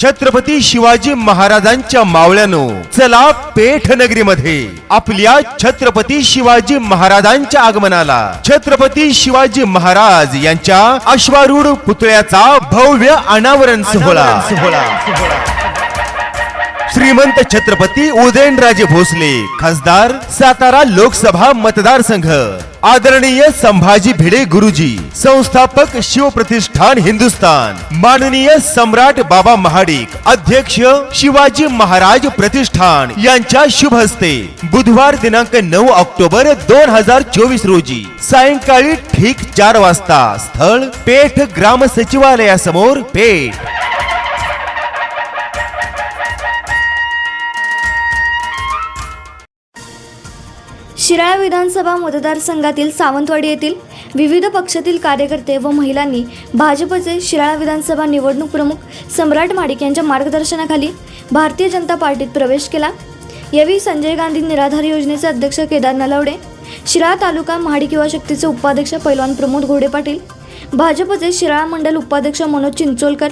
छत्रपती शिवाजी महाराजांच्या मावळ्यानो चला पेठ नगरीमध्ये आपल्या छत्रपती शिवाजी महाराजांच्या आगमनाला छत्रपती शिवाजी महाराज यांच्या अश्वारूढ पुतळ्याचा भव्य अनावरण सोहळा. श्रीमंत छत्रपती उदयनराजे भोसले खासदार सातारा लोकसभा मतदारसंघ आदरणीय संभाजी भिडे गुरुजी संस्थापक शिवप्रतिष्ठान हिंदुस्तान माननीय सम्राट बाबा महाडिक अध्यक्ष शिवाजी महाराज प्रतिष्ठान यांच्या शुभ हस्ते बुधवार दिनांक नऊ ऑक्टोबर दोन हजार चोवीस रोजी सायंकाळी ठीक चार वाजता स्थळ पेठ ग्राम सचिवालयासमोर पेठ. शिराळा विधानसभा मतदारसंघातील सावंतवाडी येथील विविध पक्षातील कार्यकर्ते व महिलांनी भाजपचे शिराळा विधानसभा निवडणूक प्रमुख सम्राट माडिक यांच्या मार्गदर्शनाखाली भारतीय जनता पार्टीत प्रवेश केला. यावेळी संजय गांधी निराधार योजनेचे अध्यक्ष केदार नलावडे शिराळा तालुका महाडिक युवा शक्तीचे उपाध्यक्ष पैलवान प्रमोद घोडे पाटील भाजपचे शिराळा मंडल उपाध्यक्ष मनोज चिंचोलकर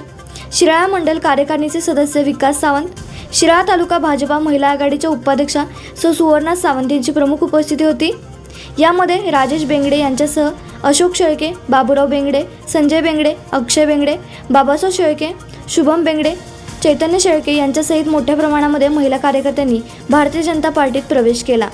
शिराळा मंडल कार्यकारिणीचे सदस्य विकास सावंत शिराळा तालुका भाजपा महिला आघाडीच्या उपाध्यक्षा सो. सुवर्णा सावंत यांची प्रमुख उपस्थिती होती. यामध्ये राजेश बेंगडे यांच्यासह अशोक शेळके बाबूराव बेंगडे संजय बेंगडे अक्षय बेंगडे बाबासाहेब शेळके शुभम बेंगडे चैतन्य शेळके यांच्यासहित मोठ्या प्रमाणामध्ये महिला कार्यकर्त्यांनी भारतीय जनता पार्टीत प्रवेश केला.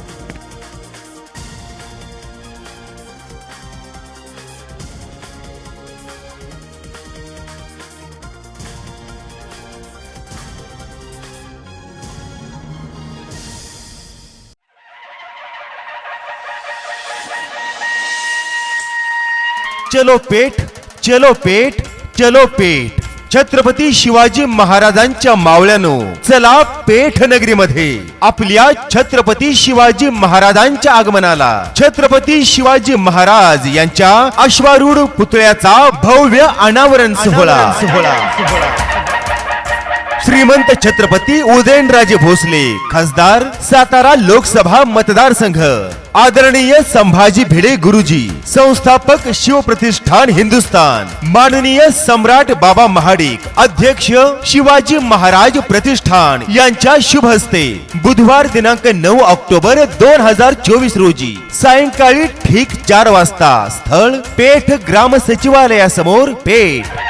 चलो पेठ चलो पेठ चलो पेठ छत्रपती शिवाजी महाराजांच्या मावळ्यानो चला पेठ नगरीमध्ये. आपल्या छत्रपती शिवाजी महाराजांच्या आगमनाला. छत्रपती शिवाजी महाराज यांच्या अश्वारूढ पुतळ्याचा भव्य अनावरण सोहळा. श्रीमंत छत्रपती उदयनराजे भोसले खासदार सातारा लोकसभा मतदारसंघ. आदरणीय संभाजी भिडे गुरुजी संस्थापक शिवप्रतिष्ठान हिंदुस्तान माननीय सम्राट बाबा महाडिक अध्यक्ष शिवाजी महाराज प्रतिष्ठान यांच्या शुभ हस्ते बुधवार दिनांक नऊ ऑक्टोबर दोन हजार चोवीस रोजी सायंकाळी ठीक चार वाजता स्थळ पेठ ग्राम सचिवालयासमोर पेठ.